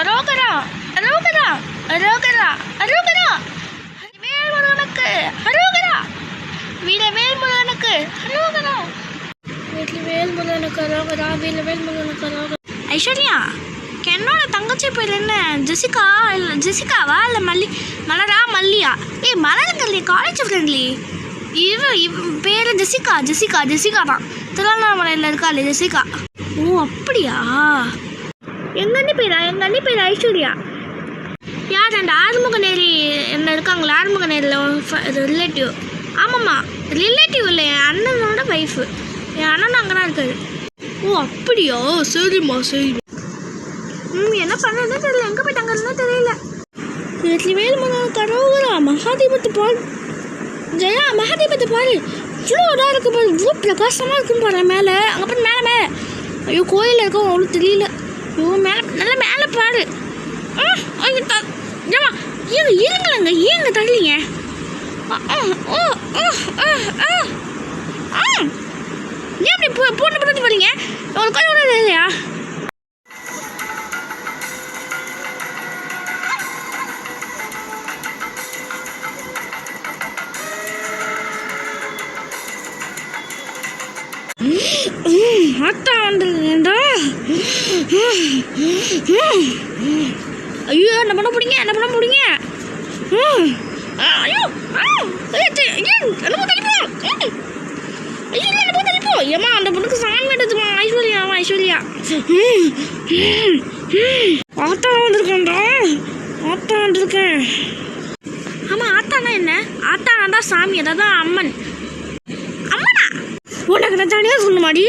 அரோகரா அரோகரா அரோகரா அரோகரா. வேல் முருகனுக்கு அரோகரா. வீர வேல் முருகனுக்கு அரோகரா. வீட்டில் வேல் முருகனுக்கு அரோகரா வீர வேல் முருகனுக்கு அரோகரா. ஐஸ்வர்யா என்னோட தங்கச்சி பேர் என்ன? ஜெசிகா இல்லை ஜெசிகாவா இல்லை மல்லி மலரா மல்லியா? ஏய் மலருங்க காலேஜ் ஃப்ரெண்ட்லி இவ இவ பேர் ஜெசிகா ஜெசிகா ஜெசிகா தான் திருவண்ணாமலையில் இருக்காளே ஜெசிகா. ஓ அப்படியா? எங்க அண்ணி பேரா எங்க அண்ணி பேர் ஐஸ்வர்யா? யார் அந்த ஆறுமுகநேரி என்ன இருக்காங்களா? ஆறுமுகநேரியில் ரிலேட்டிவ் ஆமாம்மா ரிலேட்டிவ் இல்லை என் அண்ணனோட ஒய்ஃபு என் அண்ணன் அங்கே தான் இருக்காரு. ஓ அப்படியா? சரிம்மா சரிம்மா ம் என்ன பண்ணுறதுன்னு தெரியல. எங்கே போயிட்டாங்கன்னு தெரியல. வீட்டில் வேலுமணம் கரோகரா மகாதீபத்து பாரு. ஜெயா மகாதீபத்தை பாரு. இவ்வளோ இதாக இருக்கும் பாரு. இவ்வளோ பிரகாசமாக இருக்கும் பாரு மேலே. அங்கே போய் மேலே மேலே. ஐயோ கோயிலில் இருக்கும் அவ்வளோ தெரியல. ஐயோ மேலே நல்லா மேலே பாரு ஆ, ஐயோ, த- ஏங்க இருங்களேங்க ஏங்க தள்ளிங்க. ஆ, ஓ, ஆ, ஆ, ஆ, ஆ. ஏன் அப்படி பூ பூண்டு போட்டு போறீங்க? உங்களுக்கு கொஞ்சம் கூட இல்லையா? அத்தா வந்துருக்கேன்டா ஐயோ என்ன பண்ண பிடிங்க என்ன பண்ண பிடிங்க ஐயோ ஆ, ஏய், ஐயோ இல்லை, ஏமா அந்த பொண்ணுக்கு சாமி கட்டுதுமா ஐஸ்வர்யா அவன் ஐஸ்வர்யா. ஆத்தா வந்திருக்கேன்டா. ஆத்தா வந்திருக்கேன். ஆமாம் ஆத்தானா என்ன? ஆத்தானா தான் சாமி அதாவது அம்மன். அம்மனா? உனக்கு நான் தனியாக சொல்ல மாடி